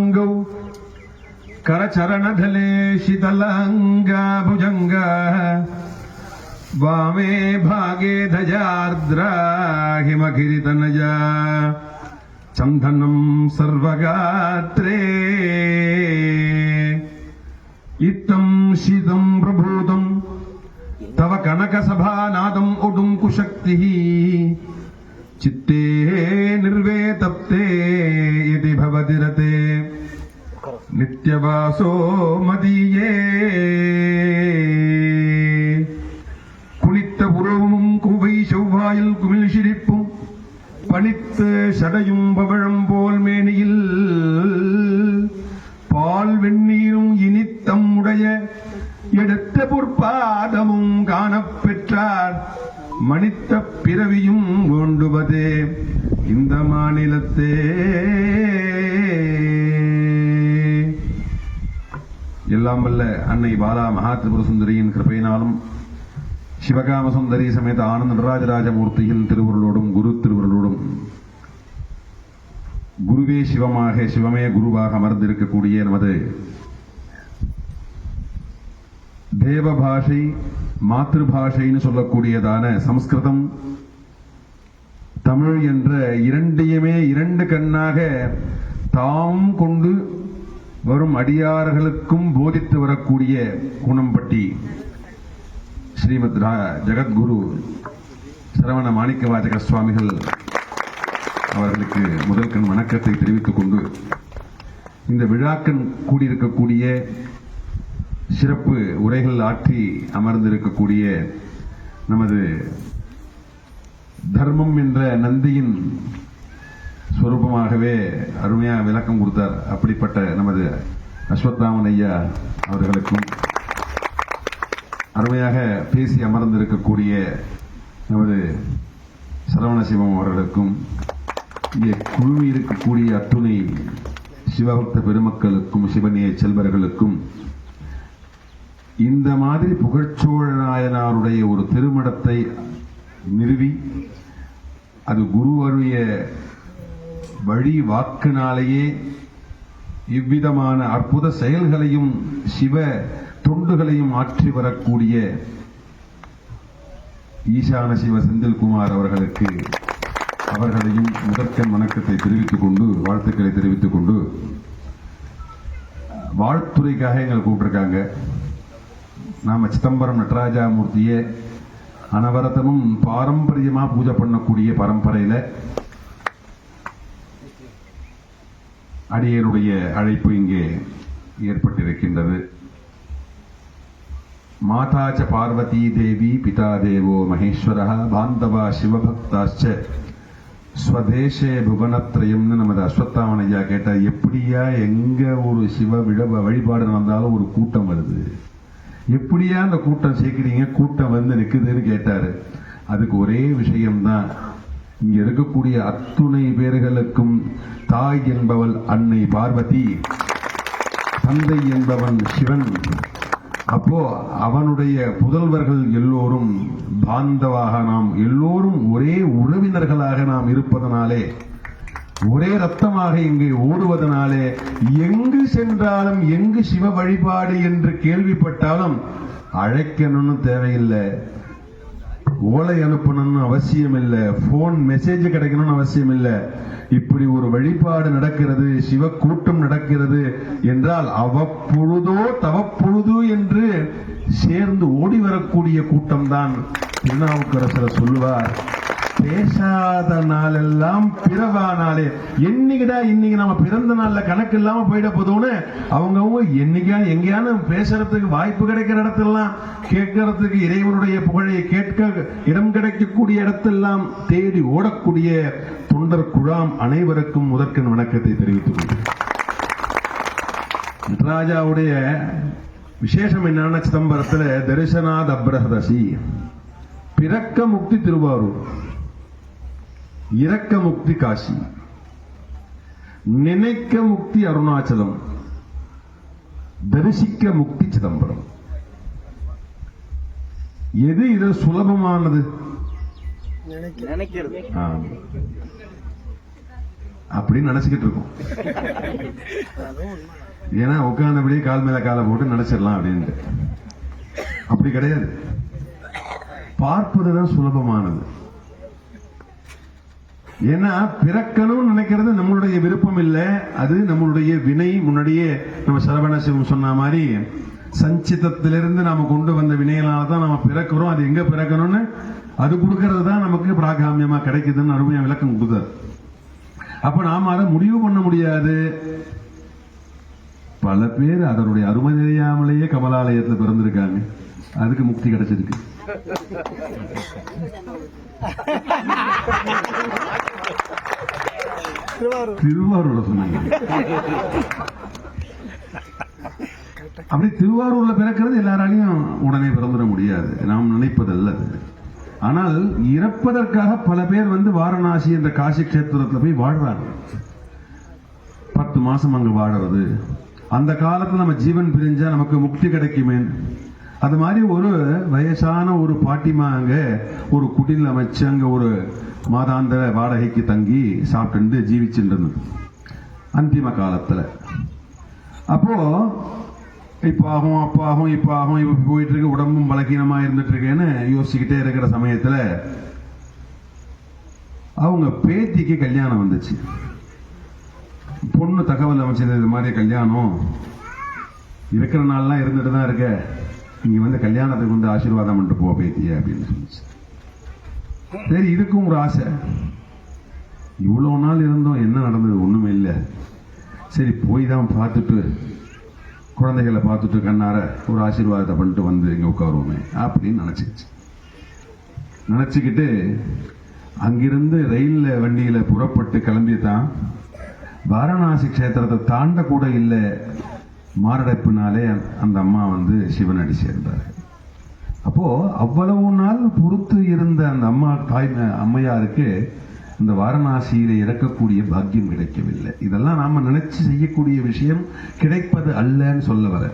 ङ्गौ करचरणधले शीतलाङ्गा भुजङ्गा वामे भागे धजार्द्रा हिमगिरितनजा चन्दनम् सर्वगात्रे इत्थम् शीतम् प्रभूतम् तव कनकसभानादम् उडुङ्कुशक्तिः चित्ते निर्वेतप्ते यदि भवति रते नित्यवासो मदीये குளித்த உறவும் குவை செவ்வாயில் குமிழ் சிரிப்பும் பனித்த சடையும் பவழம் போல் மேனியில் பால் வெந்நீரும் இனித்தம் உடைய எடுத்த பொற்பாதமும் காணப் மனித பிறவியும் வேண்டுவதே இந்த மாநிலத்தே. எல்லாம் வல்ல அன்னை பாலா மகாத்ரிபுர சுந்தரியின் கிருபையினாலும் சிவகாம சுந்தரி சமேத ஆனந்த நடராஜராஜமூர்த்தியின் திருவருளோடும் குரு திருவருளோடும் குருவே சிவமாக சிவமே குருவாக அமர்ந்திருக்கக்கூடிய நமது தேவ மாத்திருபாஷைன்னு சொல்லக்கூடியதான சம்ஸ்கிருதம் தமிழ் என்ற இரண்டையுமே இரண்டு கண்ணாக தாம் கொண்டு வரும் அடியார்களுக்கும் போதித்து வரக்கூடிய குணம்பட்டி ஸ்ரீமத் ஜெகத்குரு சரவண மாணிக்க வாஜக சுவாமிகள் அவர்களுக்கு முதல் கண் வணக்கத்தை தெரிவித்துக் கொண்டு இந்த விழாக்கண் கூடியிருக்கக்கூடிய சிறப்பு உரைகள் ஆற்றி அமர்ந்திருக்கக்கூடிய நமது தர்மம் என்ற நந்தியின் ஸ்வரூபமாகவே அருமையா விளக்கம் கொடுத்தார் அப்படிப்பட்ட நமது அஸ்வத்தாமன் ஐயா அவர்களுக்கும். அருமையாக பேசி அமர்ந்திருக்கக்கூடிய நமது சரவண சிவம் அவர்களுக்கும் இங்கே குழுமி இருக்கக்கூடிய அத்துணை சிவபக்த பெருமக்களுக்கும் சிவநேய செல்வர்களுக்கும் இந்த மாதிரி புகழ்ச்சோழ நாயனாருடைய ஒரு திருமணத்தை நிறுவி அது குருவருடைய வழி வாக்கினாலேயே இவ்விதமான அற்புத செயல்களையும் சிவ தொண்டுகளையும் ஆற்றி வரக்கூடிய ஈசான சிவ செந்தில்குமார் அவர்களுக்கு அவர்களையும் முதற்கண் வணக்கத்தை தெரிவித்துக் கொண்டு வாழ்த்துக்களை தெரிவித்துக் கொண்டு வாழ்த்துறைக்காக எங்களை கூப்பிட்டுருக்காங்க. நாம் சிதம்பரம் நடராஜா மூர்த்தியை அனவரதமும் பாரம்பரியமாக பூஜை பண்ணக்கூடிய பரம்பரையில் அடியனுடைய அழைப்பு இங்கே ஏற்பட்டிருக்கின்றது. மாதாச்ச பார்வதி தேவி பிதா தேவோ மகேஸ்வர பாந்தவா சிவபக்தாச்ச ஸ்வதேசே புவனத்ரயம்னு நமது அஸ்வத்தாமனையா கேட்டால் எப்படியா எங்க ஒரு சிவ விழ வழிபாடு நடந்தாலும் ஒரு கூட்டம் வருது. எப்படியா அந்த கூட்டம் சேர்க்குறீங்க? கூட்டம் வந்து நிற்குதுன்னு கேட்டாரு. அதுக்கு ஒரே விஷயம்தான். இங்க இருக்கக்கூடிய அத்துணை பேர்களுக்கும் தாய் என்பவள் அன்னை பார்வதி தந்தை என்பவன் சிவன். அப்போ அவனுடைய புதல்வர்கள் எல்லோரும் பாந்தவாக நாம் எல்லோரும் ஒரே உறவினர்களாக நாம் இருப்பதனாலே ஒரே ரத்தமாக இங்கே ஓடுவதனாலே எங்கு சென்றாலும் எங்கு சிவ வழிபாடு என்று கேள்விப்பட்டாலும் அழைக்கணும்னு தேவையில்லை. ஓலை அனுப்பணும்னு அவசியம் இல்லை போன் மெசேஜ் கிடைக்கணும்னு அவசியம் இல்லை இப்படி ஒரு வழிபாடு நடக்கிறது சிவ கூட்டம் நடக்கிறது என்றால் அவ்வப்பொழுதோ தவப்பொழுது என்று சேர்ந்து ஓடி வரக்கூடிய கூட்டம்தான் திருநாவுக்கரசர் சொல்லுவார். பேசாத நாளெல்லாம் பிறவா நாளே என்னைக்குடா இன்னைக்கு நம்ம பிறந்த நாள்ல கணக்கு இல்லாம போயிட போதும்னு அவங்கவுங்க என்னைக்கா எங்கேயான பேசுறதுக்கு வாய்ப்பு கிடைக்கிற இடத்தெல்லாம் கேட்கறதுக்கு இறைவனுடைய புகழை கேட்க இடம் கிடைக்கக்கூடிய இடத்தெல்லாம் தேடி ஓடக்கூடிய தொண்டர் குழாம் அனைவருக்கும் முதற்கன் வணக்கத்தை தெரிவித்துக் கொள்கிறேன். நடராஜாவுடைய விசேஷம் என்னன்னா சிதம்பரத்தில் தரிசனாத் அப்ரஹதசி பிறக்க முக்தி திருவாரூர். இறக்க முக்தி காசி. நினைக்க முக்தி அருணாச்சலம். தரிசிக்க முக்தி சிதம்பரம். எது இது சுலபமானது. அப்படின்னு நினைச்சுக்கிட்டு இருக்கோம். ஏன்னா உட்கார்ந்தபடியே கால் மேல காலை போட்டு நினைச்சிடலாம் அப்படின்ட்டு. அப்படி கிடையாது. பார்ப்பதுதான் சுலபமானது. ஏன்னா பிறக்கணும்னு நினைக்கிறது நம்மளுடைய விருப்பம் இல்லை. அது நம்மளுடைய வினை முன்னாடியே நம்ம சரவண சிவம் சொன்ன மாதிரி சஞ்சிதத்திலிருந்து நாம கொண்டு வந்த வினையினால தான் நம்ம பிறக்கிறோம். அது எங்க பிறக்கணும்னு? அது கொடுக்கறது தான் நமக்கு பிராகாமியமா கிடைக்குதுன்னு அருமையா விளக்கம் கொடுத்தார். அப்ப நாம அதை முடிவு பண்ண முடியாது. பல பேர் அதனுடைய அருமை தெரியாமலேயே கமலாலயத்துல பிறந்திருக்காங்க. அதுக்கு முக்தி கிடைச்சிருக்கு. திருவாரூர்ல சொன்னாங்க. அப்படி திருவாரூர்ல பிறக்கிறது எல்லாராலையும் உடனே பிறந்துட முடியாது. நாம் நினைப்பதல்ல அது. ஆனால் இறப்பதற்காக பல பேர் வந்து வாரணாசி என்ற காசி கஷேத்திரத்துல போய் வாழ்றாங்க. பத்து மாசம் அங்க வாழறது. அந்த காலத்துல நம்ம ஜீவன் பிரிஞ்சா நமக்கு முக்தி கிடைக்குமே. அது மாதிரி ஒரு வயசான ஒரு பாட்டிமா அங்க ஒரு குடில் அமைச்சு அங்க ஒரு மாதாந்திர வாடகைக்கு தங்கி சாப்பிட்டு ஜீவிச்சுட்டு இருந்தது அந்திம காலத்துல. அப்போ இப்ப ஆகும் அப்ப ஆகும் இப்ப ஆகும் இப்ப போயிட்டு இருக்கு உடம்பும் பலகீனமா இருந்துட்டு இருக்கேன்னு யோசிச்சுக்கிட்டே இருக்கிற சமயத்துல அவங்க பேத்திக்கு கல்யாணம் வந்துச்சு. பொண்ணு தகவல் அமைச்சது இது மாதிரி கல்யாணம் இருக்கிற நாள்லாம் இருந்துட்டு தான் இருக்க. நீங்கள் வந்து கல்யாணத்துக்கு வந்து ஆசீர்வாதம் பண்ணிட்டு போ பேத்திய அப்படின்னு சொல்லிச்சு சரி இதுக்கும் ஒரு ஆசை. இவ்வளோ நாள் இருந்தோம் என்ன நடந்தது? ஒன்றுமே இல்லை. சரி போய் தான் பார்த்துட்டு குழந்தைகளை பார்த்துட்டு கண்ணார ஒரு ஆசீர்வாதத்தை பண்ணிட்டு வந்து இங்கே உட்காருவோமே அப்படின்னு நினச்சிக்கிச்சு. நினச்சிக்கிட்டு அங்கிருந்து ரயிலில் வண்டியில் புறப்பட்டு கிளம்பி தான் வாரணாசி கஷேத்திரத்தை தாண்ட கூட இல்லை மாரடைப்புனாலே அந்த அம்மா வந்து சிவனடி சேர்ந்தார். அப்போது அவ்வளவு நாள் பொறுத்து இருந்த அந்த அம்மா தாய் அம்மையாருக்கு இந்த வாரணாசியில இறக்கக்கூடிய பாக்கியம் கிடைக்கவில்லை. இதெல்லாம் நாம நினைச்சு செய்யக்கூடிய விஷயம் கிடைப்பது அல்லன்னு சொல்ல வர.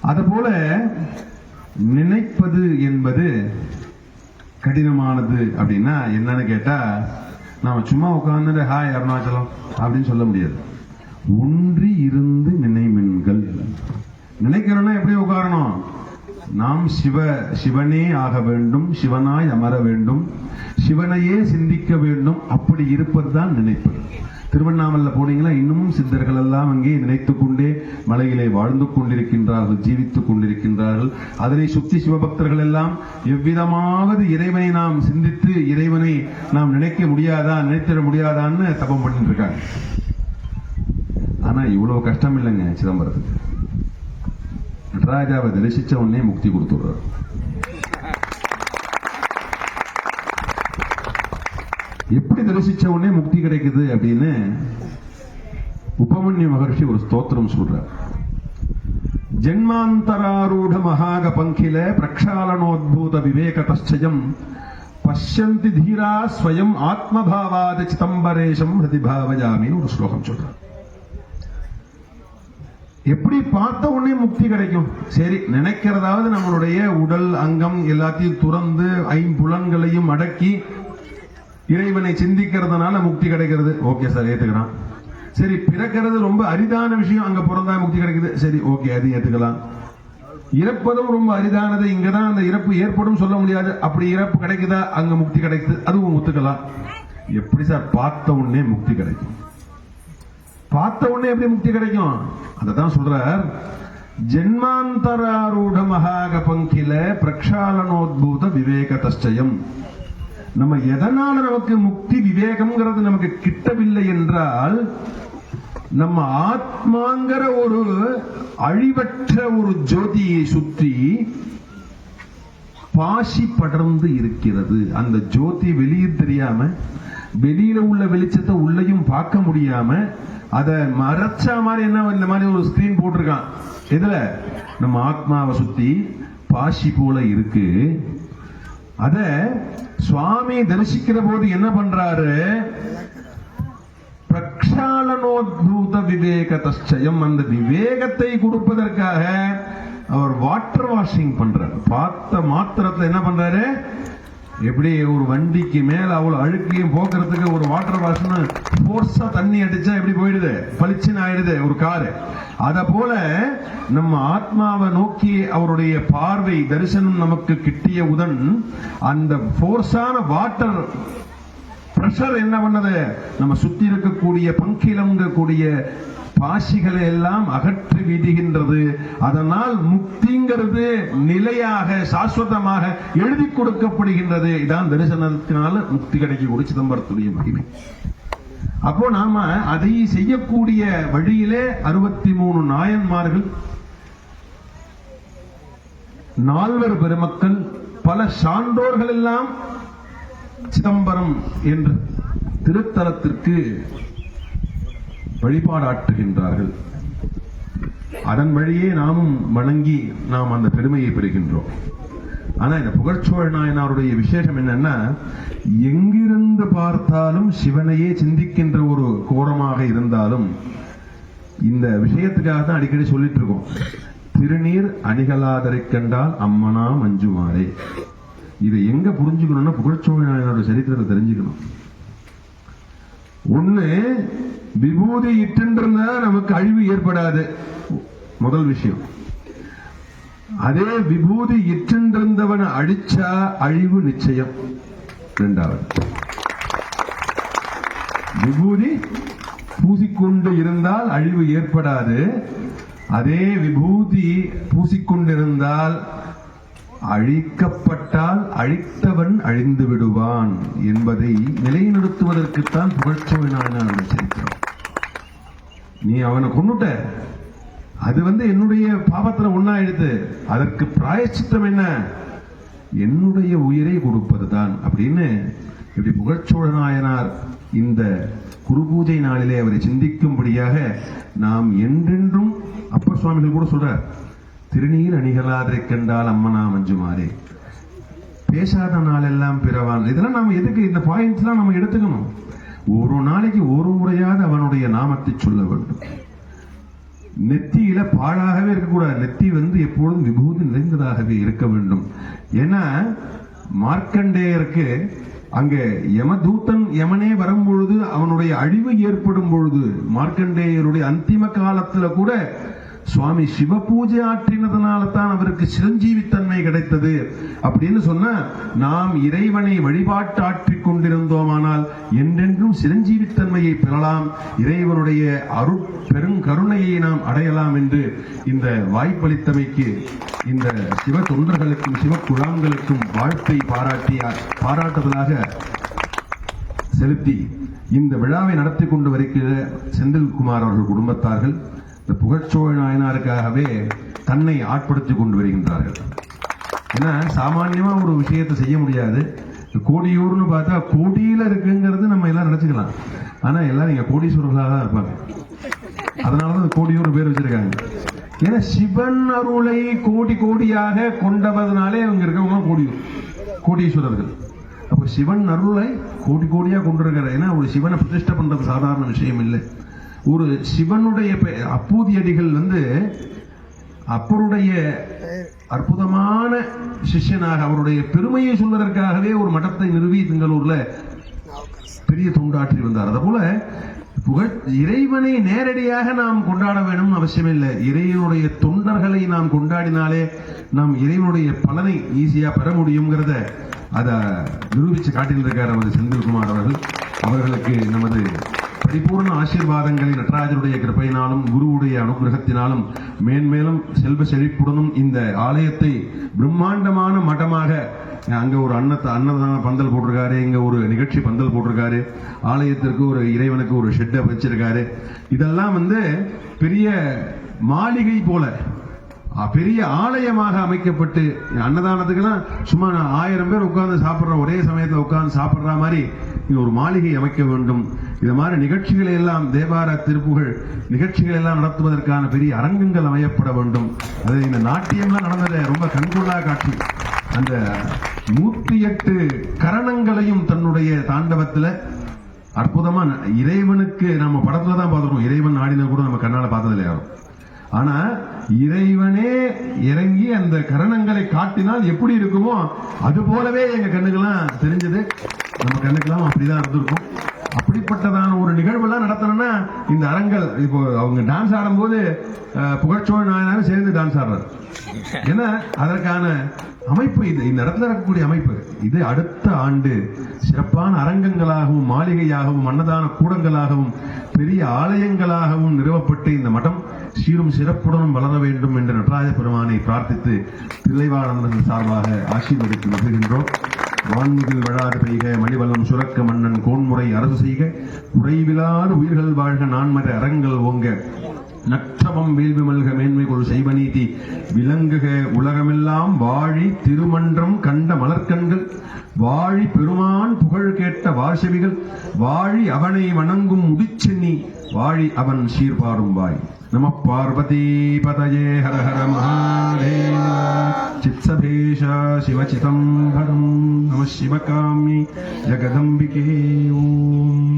அதுபோல நினைப்பது என்பது கடினமானது அப்படின்னா என்னன்னு கேட்டா நாம சும்மா உட்காந்துட்டு ஹாய் அருணாச்சலம் அப்படின்னு சொல்ல முடியாது. ஒன்றி இருந்து நினைக்கிறோம்னா எப்படி உட்காரணும் நாம் சிவ சிவனே ஆக வேண்டும் சிவனாய் அமர வேண்டும் சிவனையே சிந்திக்க வேண்டும் அப்படி இருப்பதுதான் நினைப்பு. திருவண்ணாமலை போனீங்களா இன்னமும் சித்தர்கள் எல்லாம் அங்கே நினைத்துக் கொண்டே மலையிலே வாழ்ந்து கொண்டிருக்கின்றார்கள் ஜீவித்துக் கொண்டிருக்கின்றார்கள். அதனை சுத்தி சிவபக்தர்கள் எல்லாம் எவ்விதமாவது இறைவனை நாம் சிந்தித்து இறைவனை நாம் நினைக்க முடியாதா நினைத்திட முடியாதான்னு தபம் பண்ணிட்டு இருக்காங்க. ஆனா இவ்வளவு கஷ்டம் இல்லைங்க சிதம்பரத்துக்கு. நடராஜாவை தரிசிச்ச உடனே முக்தி கொடுத்துடுறார் எப்படி தரிசிச்ச உடனே முக்தி கிடைக்குது அப்படின்னு உபமன்ய மகர்ஷி ஒரு ஸ்தோத்திரம் சொல்றார் ஜென்மாந்தராரூட மகாக பங்கில பிரக்ஷாலனோத்பூத விவேக தச்சயம் பஷ்யந்தி தீரா ஸ்வயம் ஆத்மபாவாத சிதம்பரேஷம் ஹிருதிபாவயாமின்னு ஒரு ஸ்லோகம் சொல்றார் எப்படி பார்த்த உடனே முக்தி கிடைக்கும்? சரி நினைக்கிறதாவது நம்மளுடைய உடல் அங்கம் எல்லாத்தையும் துறந்து ஐம்புலன்களையும் அடக்கி இறைவனை சிந்திக்கிறதுனால முக்தி கிடைக்கிறது. ஓகே சார் ஏத்துக்கிறான் சரி பிறக்கிறது ரொம்ப அரிதான விஷயம் அங்க பிறந்தா முக்தி கிடைக்குது. சரி ஓகே அது ஏத்துக்கலாம். இறப்பதும் ரொம்ப அரிதானது இங்கதான் அந்த இறப்பு ஏற்படும் சொல்ல முடியாது. அப்படி இறப்பு கிடைக்குதா? அங்க முக்தி கிடைக்குது. அதுவும் ஒத்துக்கலாம். எப்படி சார் பார்த்த உடனே முக்தி கிடைக்கும்? பார்த்த உடனே எப்படி முக்தி கிடைக்கும்? அததான் சொல்றார். ஜென்மாந்தராரூட மகாக பங்கில பிரக்ஷாலனோத்பூத விவேக தஷ்டயம் நம்ம எதனால நமக்கு முக்தி விவேகம்ங்கிறது நமக்கு கிட்டவில்லை என்றால் நம்ம ஆத்மாங்கிற ஒரு அழிவற்ற ஒரு ஜோதியை சுற்றி பாசி படர்ந்து இருக்கிறது. அந்த ஜோதி வெளியே தெரியாம வெளியில உள்ள வெளிச்சத்தை உள்ளயும் பார்க்க முடியாம அதை மறைச்ச மாதிரி என்ன இந்த மாதிரி ஒரு ஸ்கிரீன் போட்டிருக்கான். இதுல நம்ம ஆத்மாவை சுத்தி பாசி போல இருக்கு. அத சுவாமி தரிசிக்கிற போது என்ன பண்றாரு? பிரக்ஷாலனோத்பூத விவேக தச்சயம் அந்த விவேகத்தை கொடுப்பதற்காக அவர் வாட்டர் வாஷிங் பண்றார். பார்த்த மாத்திரத்தில் என்ன பண்றாரு? எப்படி ஒரு வண்டிக்கு மேல அவ்வளவு அழுக்கையும் போக்குறதுக்கு ஒரு வாட்டர் வாஷ்னு ஃபோர்ஸா தண்ணி அடிச்சா எப்படி போயிடுது? பளிச்சுன்னு ஆயிடுது ஒரு காரு அத போல நம்ம ஆத்மாவை நோக்கி அவருடைய பார்வை தரிசனம் நமக்கு கிட்டிய உடன் அந்த ஃபோர்ஸான வாட்டர் பிரஷர் என்ன பண்ணது? நம்ம சுத்தி இருக்கக்கூடிய பங்கிலங்கக்கூடிய பாசிகளை எல்லாம் அகற்றி விடுகின்றது. அதனால் முக்திங்கிறது நிலையாக சாஸ்வதமாக எழுதி கொடுக்கப்படுகின்றது. இதான் தரிசனத்தினால முக்தி கிடைக்கக்கூடிய சிதம்பரத்துடைய மகிமை. அப்போ நாம அதை செய்யக்கூடிய வழியிலே அறுபத்தி மூணு நாயன்மார்கள் நால்வர் பெருமக்கள் பல சான்றோர்கள் எல்லாம் சிதம்பரம் என்ற திருத்தலத்திற்கு வழிபாடாற்றுகின்றார்கள். அதன் வழியே நாமும் வணங்கி நாம் அந்த பெருமையை பெறுகின்றோம். ஆனா இந்த புகழ்ச்சோழ நாயனாருடைய விசேஷம் என்னன்னா எங்கிருந்து பார்த்தாலும் சிவனையே சிந்திக்கின்ற ஒரு கோரமாக இருந்தாலும் இந்த விஷயத்துக்காக தான் அடிக்கடி சொல்லிட்டு இருக்கோம் திருநீர் அணிகளாதரை கண்டால் அம்மனா மஞ்சுமாரே. இதை எங்க புரிஞ்சுக்கணும்னா புகழ்ச்சோழ நாயனோட சரித்திரத்தை தெரிஞ்சுக்கணும். ஒண்ணு விபூதி இட்டுன்றா நமக்கு அழிவு ஏற்படாது. முதல் விஷயம். அதே விபூதி இற்றிருந்தவனை அழிச்சா அழிவு நிச்சயம். இரண்டாவது விபூதி பூசிக்கொண்டு இருந்தால் அழிவு ஏற்படாது. அதே விபூதி பூசிக்கொண்டிருந்தால் அழிக்கப்பட்டால் அழித்தவன் அழிந்து விடுவான் என்பதை நிலைநிறுத்துவதற்குத்தான் புகழ்ச்சோவினான வச்சிருக்கிறோம் நீ அவனை கொண்டுட்ட அது வந்து என்னுடைய பாவத்துல ஒன்னாயிடுது அதற்கு பிராயச்சித்தம் என்ன? என்னுடைய உயிரை கொடுப்பதுதான் அப்படின்னு இப்படி புகழ்ச்சோழ நாயனார் இந்த குரு பூஜை நாளிலே அவரை சிந்திக்கும்படியாக நாம் என்றென்றும் அப்பர் சுவாமிகள் கூட சொல்றார். திருநீர் அணிகளாதரை கண்டால் அம்மனா மஞ்சுமாரே பேசாத நாளெல்லாம் பிறவான். இதெல்லாம் நம்ம எதுக்கு இந்த பாயிண்ட்ஸ்லாம் நம்ம எடுத்துக்கணும்? ஒரு நாளைக்கு ஒரு முறையாவது அவனுடைய நாமத்தை சொல்ல வேண்டும். நெத்தியில பாழாகவே இருக்கக்கூடாது. நெத்தி வந்து எப்பொழுதும் விபூதி நிறைந்ததாகவே இருக்க வேண்டும். ஏன்னா மார்க்கண்டேயருக்கு அங்கே யமதூத்தன் யமனே வரும்பொழுது அவனுடைய அழிவு ஏற்படும் பொழுது மார்க்கண்டேயருடைய அந்திம காலத்துல கூட சுவாமி சிவ பூஜை ஆற்றினதுனால தான் அவருக்கு சிரஞ்சீவித்தன்மை கிடைத்தது அப்படின்னு சொன்னா நாம் இறைவனை வழிபாட்டு ஆற்றிக் கொண்டிருந்தோமானால் என்றென்றும் சிரஞ்சீவித்தன்மையை பெறலாம் இறைவனுடைய அருட் பெருங்கருணையை நாம் அடையலாம் என்று இந்த வாய்ப்பளித்தமைக்கு இந்த சிவ தொண்டர்களுக்கும் சிவ குழாங்களுக்கும் வாழ்த்தை பாராட்டிய பாராட்டுதலாக செலுத்தி இந்த விழாவை நடத்தி கொண்டு வருகிற செந்தில்குமார் அவர்கள் குடும்பத்தார்கள் இந்த புகழ்ச்சோழ நாயனாருக்காகவே தன்னை ஆட்படுத்திக் கொண்டு வருகின்றார்கள். ஏன்னா சாமான்யமா ஒரு விஷயத்தை செய்ய முடியாது. கோடியூர்னு பார்த்தா கோடியில இருக்குங்கிறது நம்ம எல்லாம் நினைச்சுக்கலாம். ஆனா எல்லாரும் இங்க கோடீஸ்வரர்களாக தான் இருப்பாங்க. அதனாலதான் இந்த கோடியூர் பேர் வச்சிருக்காங்க. ஏன்னா சிவன் அருளை கோடி கோடியாக கொண்டவதனாலே அவங்க இருக்கவங்க கோடியூர் கோடீஸ்வரர்கள். அப்போ சிவன் அருளை கோடி கோடியா கொண்டிருக்கிற ஏன்னா ஒரு சிவனை பிரதிஷ்டை பண்றது சாதாரண விஷயம் இல்லை. ஒரு சிவனுடைய பெ- அப்பூதியடிகள் வந்து அப்பருடைய அற்புதமான சிஷ்யனாக அவருடைய பெருமையை சொல்வதற்காகவே ஒரு மடத்தை நிறுவி திங்களூர்ல பெரிய தொண்டாற்றி வந்தார். அதுபோல புகழ் இறைவனை நேரடியாக நாம் கொண்டாட வேணும்னு அவசியம் இல்லை. இறைவனுடைய தொண்டர்களை நாம் கொண்டாடினாலே நாம் இறைவனுடைய பலனை ஈஸியா பெற முடியுங்கிறத அதை நிரூபிச்சு காட்டியிருக்கார் நமது செந்தில்குமார் அவர்கள். அவர்களுக்கு நமது பரிபூர்ண ஆசீர்வாதங்களை நடராஜருடைய கிருப்பையினாலும் குருவுடைய அனுகிரகத்தினாலும் மேன்மேலும் செல்வ செழிப்புடனும் இந்த ஆலயத்தை பிரம்மாண்டமான மடமாக அங்க ஒரு அன்னத்தை அன்னதான பந்தல் போட்டிருக்காரு இங்க ஒரு நிகழ்ச்சி பந்தல் போட்டிருக்காரு ஆலயத்திற்கு ஒரு இறைவனுக்கு ஒரு ஷெட்டை வச்சிருக்காரு. இதெல்லாம் வந்து பெரிய மாளிகை போல பெரிய ஆலயமாக அமைக்கப்பட்டு அன்னதானத்துக்கெல்லாம் சும்மா நான் ஆயிரம் பேர் உட்கார்ந்து சாப்பிட்ற ஒரே சமயத்தில் உட்கார்ந்து சாப்பிட்ற மாதிரி ஒரு மாளிகை அமைக்க வேண்டும். இது மாதிரி நிகழ்ச்சிகளை எல்லாம் தேவார திருப்புகழ் நிகழ்ச்சிகள் எல்லாம் நடத்துவதற்கான பெரிய அரங்கங்கள் அமையப்பட வேண்டும். அது இந்த நாட்டியம்லாம் நடந்தது ரொம்ப கண்கொள்ளா காட்சி. அந்த நூற்றி எட்டு கரணங்களையும் தன்னுடைய தாண்டவத்துல அற்புதமா இறைவனுக்கு நம்ம படத்துல தான் பார்த்திருக்கோம். இறைவன் ஆடின கூட நம்ம கண்ணால பார்த்ததில்ல யாரும். ஆனா இறைவனே இறங்கி அந்த கரணங்களை காட்டினால் எப்படி இருக்குமோ அது போலவே எங்க கண்ணுக்கெல்லாம் தெரிஞ்சது. நம்ம கண்ணுக்கெல்லாம் அப்படிதான் இருந்திருக்கும். அப்படிப்பட்டதான ஒரு நிகழ்வுலாம் நடத்தணும்னா இந்த அரங்கல் இப்போ அவங்க டான்ஸ் ஆடும்போது புகழ்ச்சோழ நாயனாரும் சேர்ந்து டான்ஸ் ஆடுறாரு. ஏன்னா அதற்கான அமைப்பு இது. இந்த இடத்துல இருக்கக்கூடிய அமைப்பு. இது அடுத்த ஆண்டு சிறப்பான அரங்கங்களாகவும் மாளிகையாகவும் அன்னதான கூடங்களாகவும் பெரிய ஆலயங்களாகவும் நிறுவப்பட்டு இந்த மடம் சீரும் சிறப்புடனும் வளர வேண்டும் என்று நடராஜ பெருமானை பிரார்த்தித்து தில்லைவாழந்தன் சார்பாக ஆசீர்வதித்து மகிழ்கின்றோம். வான்முகில் விழாறு பெய்க மணிவலம் சுரக்க மன்னன் கோன்முறை அரசு செய்க. குறைவிலாது உயிர்கள் வாழ்க நான்மர அறங்கள் ஓங்க. நற்றவம் வேள்வி மல்க மேன்மை கொள் செய்வ நீதி விலங்குக உலகமெல்லாம் வாழி திருமன்றம் கண்ட மலர்க்கண்கள். வாழி பெருமான் புகழ் கேட்ட வாசவிகள். வாழி அவனை வணங்கும் முடிச்சென்னி வாழி அவன் சீர்பாரும் வாய். नम पार्वतीपतये हर हर महादेव चित्सभेशा शिवचितम्भरं नमः शिवकाम्ये जगदम्बिके ॐ